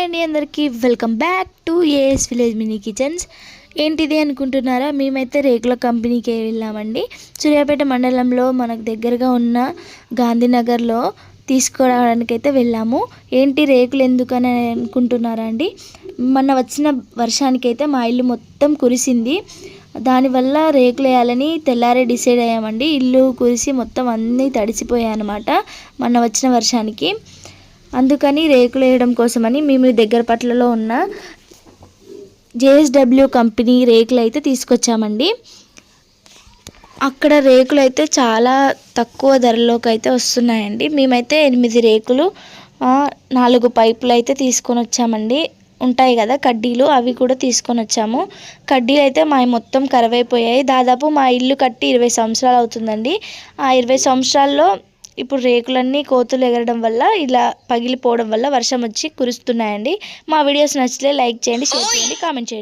Hi అండి అందరికీ. Welcome back to AS village mini kitchens ఏంటిది అనుకుంటున్నారా? మేమైతే రేకుల కంపెనీకి వెళ్ళామండి. సూర్యాపేట మండలంలో మనకు దగ్గరగా ఉన్న గాంధీనగర్లో తీసుకురావడానికి అయితే వెళ్ళాము. ఏంటి రేకులు ఎందుకని అనుకుంటున్నారా అండి? మొన్న వచ్చిన వర్షానికైతే మా ఇల్లు మొత్తం కురిసింది. దానివల్ల రేకులు వేయాలని తెల్లారే డిసైడ్ అయ్యామండి. ఇల్లు కురిసి మొత్తం అన్నీ తడిసిపోయాయి అన్నమాట మొన్న వచ్చిన వర్షానికి. అందుకని రేకులు వేయడం కోసమని మేము దగ్గర పట్లలో ఉన్న జేఎస్డబ్ల్యూ కంపెనీ రేకులు అయితే తీసుకొచ్చామండి. అక్కడ రేకులు అయితే చాలా తక్కువ ధరలోకి అయితే వస్తున్నాయండి. మేమైతే ఎనిమిది రేకులు నాలుగు పైపులు అయితే తీసుకొని వచ్చామండి. ఉంటాయి కదా కడ్డీలు అవి కూడా తీసుకొని వచ్చాము. కడ్డీలు అయితే మా మొత్తం కరవైపోయాయి. అయిపోయాయి దాదాపు మా ఇల్లు కట్టి ఇరవై సంవత్సరాలు అవుతుందండి. ఆ ఇరవై సంవత్సరాల్లో ఇప్పుడు రేకులన్నీ కోతులు ఎగరడం వల్ల ఇలా పగిలిపోవడం వల్ల వర్షం వచ్చి కురుస్తున్నాయండి. మా వీడియోస్ నచ్చితే లైక్ చేయండి షేర్ చేయండి కామెంట్ చేయండి.